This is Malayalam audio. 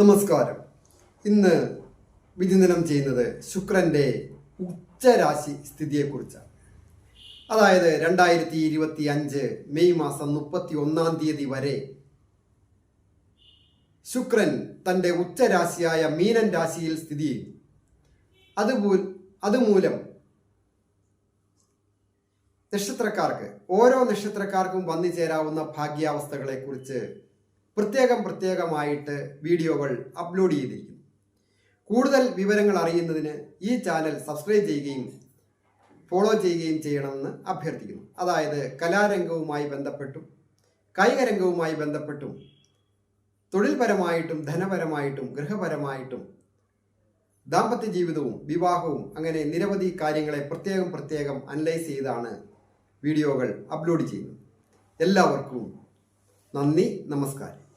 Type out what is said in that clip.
നമസ്കാരം. ഇന്ന് വിചിന്തനം ചെയ്യുന്നത് ശുക്രന്റെ ഉച്ചരാശി സ്ഥിതിയെക്കുറിച്ചാണ്. അതായത് രണ്ടായിരത്തി ഇരുപത്തി അഞ്ച് മെയ് മാസം മുപ്പത്തി ഒന്നാം തീയതി വരെ ശുക്രൻ തന്റെ ഉച്ചരാശിയായ മീനൻ രാശിയിൽ സ്ഥിതി ചെയ്യുന്നു. അതുപൂ അതുമൂലം നക്ഷത്രക്കാർക്ക് ഓരോ നക്ഷത്രക്കാർക്കും വന്നു ചേരാവുന്ന ഭാഗ്യാവസ്ഥകളെക്കുറിച്ച് പ്രത്യേകം പ്രത്യേകമായിട്ട് വീഡിയോകൾ അപ്ലോഡ് ചെയ്തിരിക്കുന്നു. കൂടുതൽ വിവരങ്ങൾ അറിയുന്നതിന് ഈ ചാനൽ സബ്സ്ക്രൈബ് ചെയ്യുകയും ഫോളോ ചെയ്യുകയും ചെയ്യണമെന്ന് അഭ്യർത്ഥിക്കുന്നു. അതായത് കലാരംഗവുമായി ബന്ധപ്പെട്ടും കായികരംഗവുമായി ബന്ധപ്പെട്ടും തൊഴിൽപരമായിട്ടും ധനപരമായിട്ടും ഗൃഹപരമായിട്ടും ദാമ്പത്യ ജീവിതവും വിവാഹവും അങ്ങനെ നിരവധി കാര്യങ്ങളെ പ്രത്യേകം പ്രത്യേകം അനലൈസ് ചെയ്താണ് വീഡിയോകൾ അപ്ലോഡ് ചെയ്യുന്നത്. എല്ലാവർക്കും നന്ദി നമസ്കാരം.